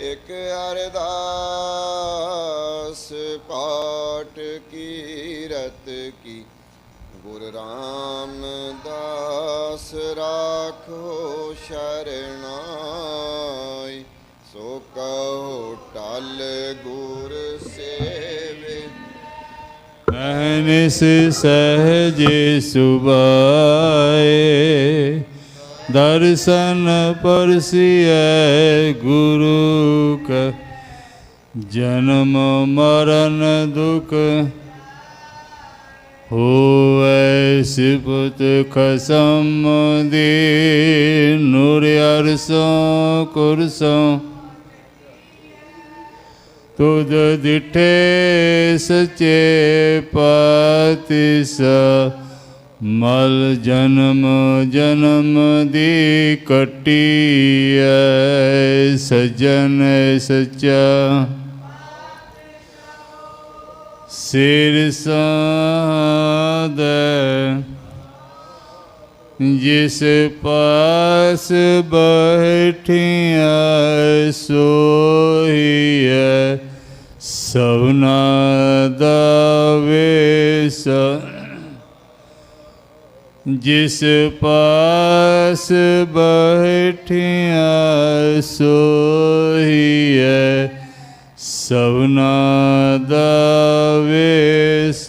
ਇਕ ਅਰਦਾਸ ਪਾਠ ਕੀਰਤ ਕੀ। ਗੁਰ ਰਾਮਦਾਸ ਰਾਖੋ ਸ਼ਰਣਾਈ। ਸੋ ਕਹੋ ਟਲ ਗੁਰ ਸੇਵੇ। ਅਹਨਿਸ ਸਹਜੇ ਸੁਬਾਏ ਦਰਸ਼ਨ ਪਰਸਿਐ ਗੁਰੂ ਕ, ਜਨਮ ਮਰਨ ਦੁਖ ਹੋਐ ਸਿਪਤ ਖਸਮ ਦੇ, ਨੂਰ ਅਰਸੋਂ ਕੁਰਸੋਂ। ਤੁਧ ਦਿਠੇ ਸਚੇ ਪਾਤਿਸ ਮਲ ਜਨਮ ਜਨਮ ਦੀ ਕਟੀ ਐ ਸਜਨ ਸਚਾ। ਸਿਰ ਸਾਦ ਜਿਸ ਪਾਸ ਬੈਠਿਆ ਸੋਈਐ ਸਭਨਾ ਦਾ ਵੇਸ। ਜਿਸ ਪਾਸ ਬੈਠਿਆ ਸੋਈਐ ਸਭਨਾ ਦਾ ਵੇਸ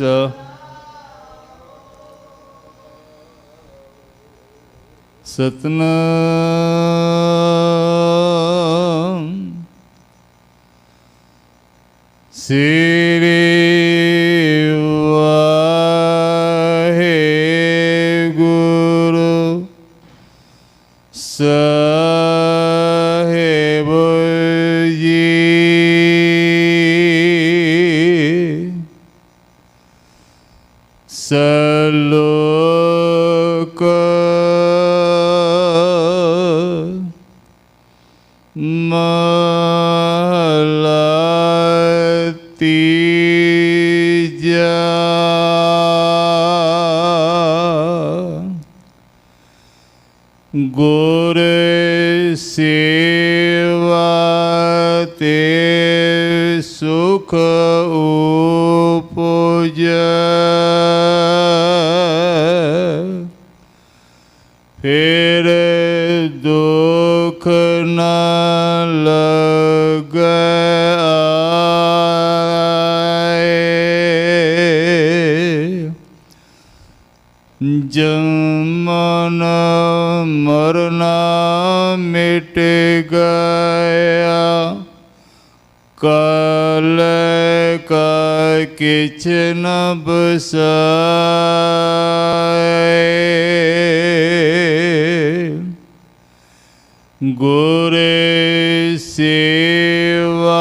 ਸਤਨਾਮ। ਸ੍ਰੀ ਸਲੋਕ ਮਹਲਾ ਤੀਜਾ ਗੁਰ ਸੇਵਾ ਦੁਖ ਨ ਲਗੈ ਜਮਨ ਮਰਨਾ ਮਿਟ ਗਿਆ। ਕਲ ਕਾ ਕਿਛ ਨ ਬਸਾਏ। ਗੁਰ ਸੇਵਾ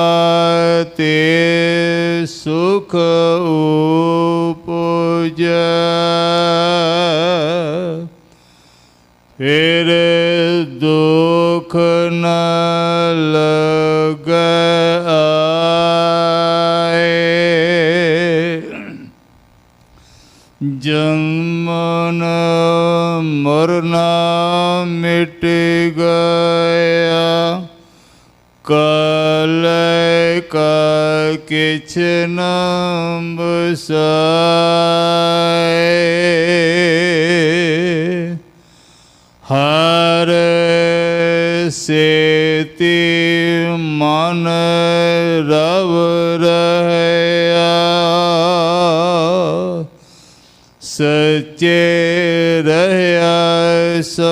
ਤੇ ਸੁਖ ਉਪਜੈ। ਫਿਰ ਦੁਖ ਨ ਲਗੈ ਜਨਮਨ ਮਰਨਾ ਮਿਟ ਗਿਆ। ਕਲ ਕਾ ਕਿਛ ਨ ਬਸਾਏ ਹਰ ਸੇਤੀ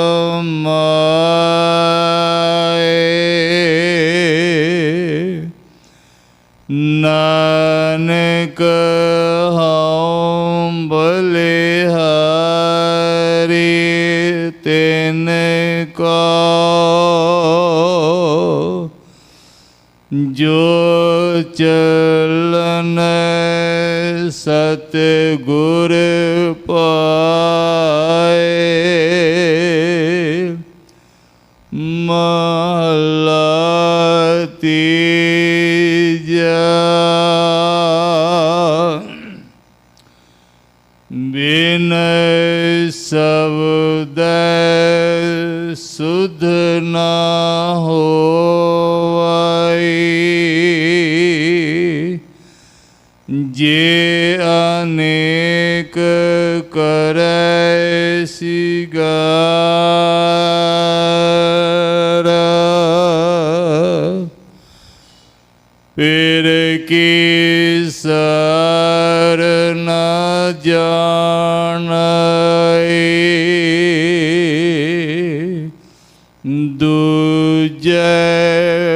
ਸਮਾਏ ਨਾਨਕ ਹਉ ਬਲਿਹਾਰੀ ਤਿਨ ਕੋ ਜੋ ਚਲਨ ਸਤ ਬਿਨੈ ਸਬਦੈ ਸੁਧ ਨਾ ਹੋਵੈ ਜੇ ਅਨੇਕ ਕਰੈ ਸਿਗਾ। ਕੀ ਸਰ ਨ ਜਾਣੈ। ਦੂਜੈ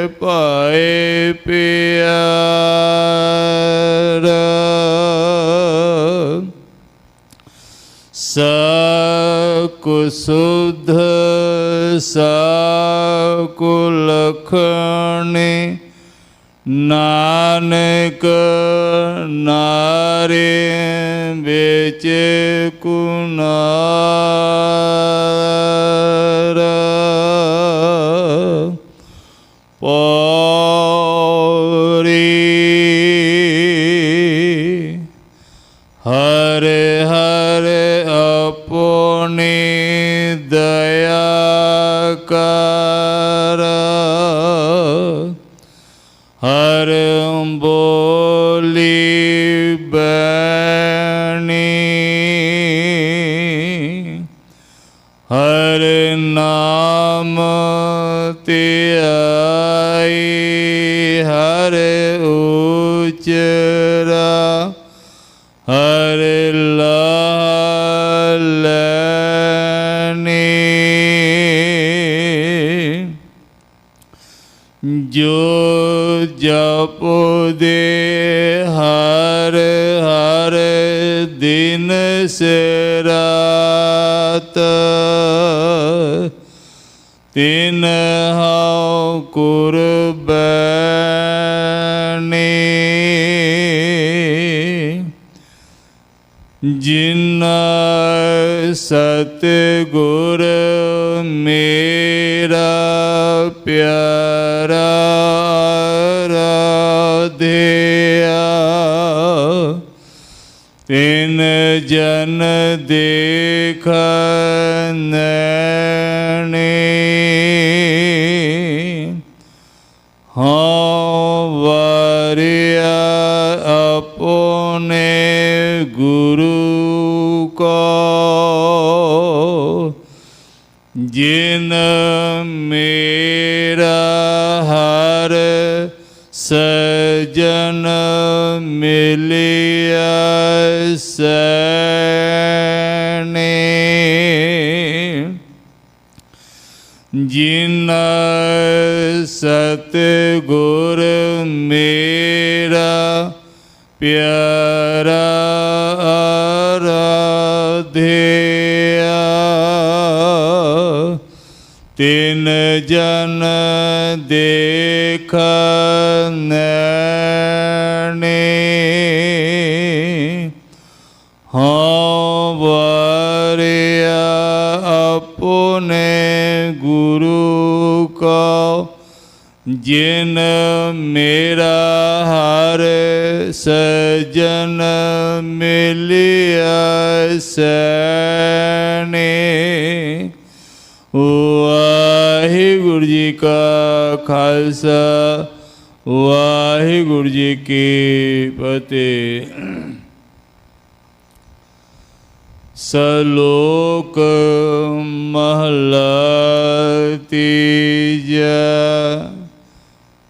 ਭਾਏ ਪਿਆਰ। ਸਕੁ ਸੁਧ ਨਾਨਕ ਨਾਰੇ ਵਿੱਚ ਕੁਨਾਰ। ਹਰ ਬੋਲੀ ਬੈਣੀ ਹਰ ਨਾਮ ਧਿਆਈ ਹਰ ਉਚਰਾ ਹਰ ਸਰਾਤ। ਤਿਨ ਹਉ ਕੁਰਬਾਨੀ ਜਿਨਾ ਸਤ ਗੁਰ ਮੇਰਾ ਪਿਆਰਾ ਤਿਨ ਜਨ ਦੇਖਨੈਣੇ ਸਜਨ ਮਿਲਿਆ ਸੈਣੇ। ਜਿਨ ਸਤ ਗੁਰ ਮੇਰਾ ਪਿਆਰਾ ਰਾਧਿਆ ਤਿਨ ਜਨ ਦੇਖਨੈਣੇ ਹਾਂ ਵਾਰਿਆ ਆਪਨੇ ਗੁਰੂ ਕੋ, ਜਿਨ ਮੇਰਾ ਹਰ ਸਜਨ ਮਿਲਿਆ ਸੈਣੇ। ਵਾਹਿਗੁਰੂ ਜੀ ਕਾ ਖਾਲਸਾ ਵਾਹਿਗੁਰੂ ਜੀ ਕੀ ਫਤਿਹ। ਸਲੋਕ ਮਹਲਾ ਤੀਜਾ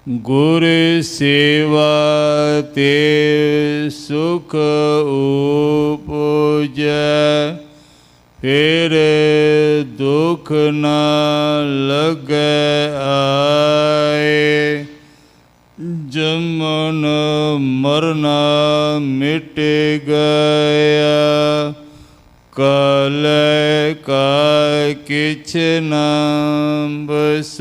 ਗੁਰ ਸੇਵਾ ਤੇ ਸੁਖ ਉਪਜੈ। ਦੁਖ ਨਾ ਲਗੈ ਆਏ। ਜਮਨ ਮਰਨਾ ਮਿਟ ਗਿਆ। ਕਲ ਕਾ ਕਿਛ ਨ ਬਸਾਏ।